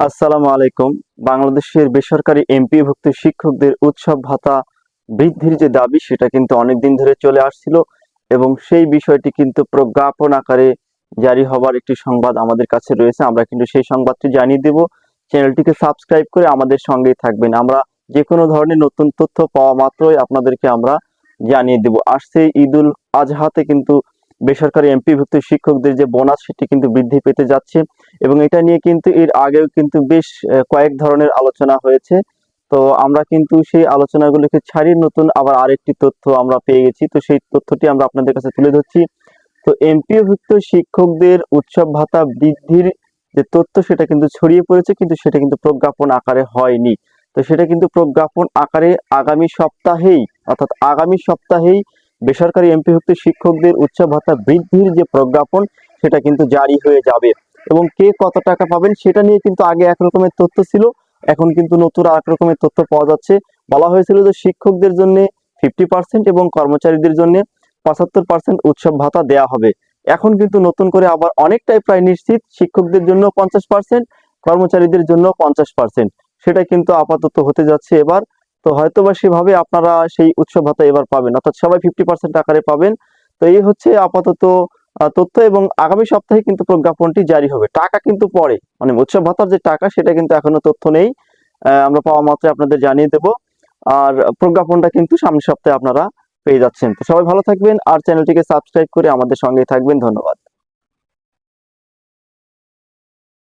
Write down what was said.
আসসালামু আলাইকুম। বাংলাদেশের বেসরকারি এমপিভুক্ত শিক্ষকদের উৎসব ভাতা বৃদ্ধির যে দাবি, সেটা কিন্তু অনেকদিন ধরে চলে আসছিল এবং সেই বিষয়টি কিন্তু প্রজ্ঞাপন আকারে জারি হবার একটি সংবাদ আমাদের কাছে রয়েছে। আমরা কিন্তু সেই সংবাদটি জানিয়ে দেব। চ্যানেলটিকে সাবস্ক্রাইব করে আমাদের সঙ্গেই থাকবেন। আমরা যে কোনো ধরনের নতুন তথ্য পাওয়া মাত্রই আপনাদেরকে আমরা জানিয়ে দেব। আসছে ঈদুল আজহাতে কিন্তু বেসরকারি এমপিভুক্ত শিক্ষকদের যে বোনাস, সেটি কিন্তু বৃদ্ধি পেতে যাচ্ছে। এবং এটা নিয়ে কিন্তু এর আগেও কিন্তু বেশ কয়েক ধরনের আলোচনা হয়েছে। তো আমরা কিন্তু সেই আলোচনাগুলোকে ছাড়িয়ে নতুন আবার আরেকটি তথ্য আমরা পেয়ে গেছি। তো সেই তথ্যটি আমরা আপনাদের কাছে তুলে ধরছি। তো এমপিওভুক্ত শিক্ষকদের উৎসব ভাতা বৃদ্ধির যে তথ্য, সেটা কিন্তু ছড়িয়ে পড়েছে, কিন্তু সেটা কিন্তু প্রজ্ঞাপন আকারে হয়নি। তো সেটা কিন্তু প্রজ্ঞাপন আকারে আগামী সপ্তাহেই, অর্থাৎ আগামী সপ্তাহেই বেসরকারি এমপিভুক্ত শিক্ষকদের উৎসব ভাতা বৃদ্ধির যে প্রজ্ঞাপন, সেটা কিন্তু জারি হয়ে যাবে। এবং কে কত টাকা পাবেন সেটা নিয়ে কিন্তু আগে এক রকমের তথ্য ছিল। এখন কিন্তু নতুন আর এক রকমের তথ্য পাওয়া যাচ্ছে। বলা হয়েছিল যে শিক্ষকদের জন্য ফিফটি পার্সেন্ট এবং কর্মচারীদের জন্য পঁচাত্তর পার্সেন্ট উৎসব ভাতা দেওয়া হবে। এখন কিন্তু নতুন করে আবার অনেকটাই প্রায় নিশ্চিত, শিক্ষকদের জন্য পঞ্চাশ পার্সেন্ট কর্মচারীদের জন্য পঞ্চাশ পার্সেন্ট সেটা কিন্তু আপাতত হতে যাচ্ছে এবার। তো হয়তো বা সেভাবে আপনারা সেই উৎসব ভাতা এবার পাবেন, অর্থাৎ সবাই ফিফটি পার্সেন্ট আকারে পাবেন। তো এই হচ্ছে আপাতত তথ্য এবং আগামী সপ্তাহে কিন্তু প্রজ্ঞাপনটি জারি হবে। টাকা কিন্তু পরে। মানে উৎসব ভাতার যে টাকা, সেটা কিন্তু এখনও তথ্য নেই। আমরা পাওয়া মাত্র আপনাদের জানিয়ে দেব। আর প্রজ্ঞাপনটা কিন্তু সামনের সপ্তাহে আপনারা পেয়ে যাচ্ছেন। তো সবাই ভালো থাকবেন আর চ্যানেলটিকে সাবস্ক্রাইব করে আমাদের সঙ্গে থাকবেন। ধন্যবাদ।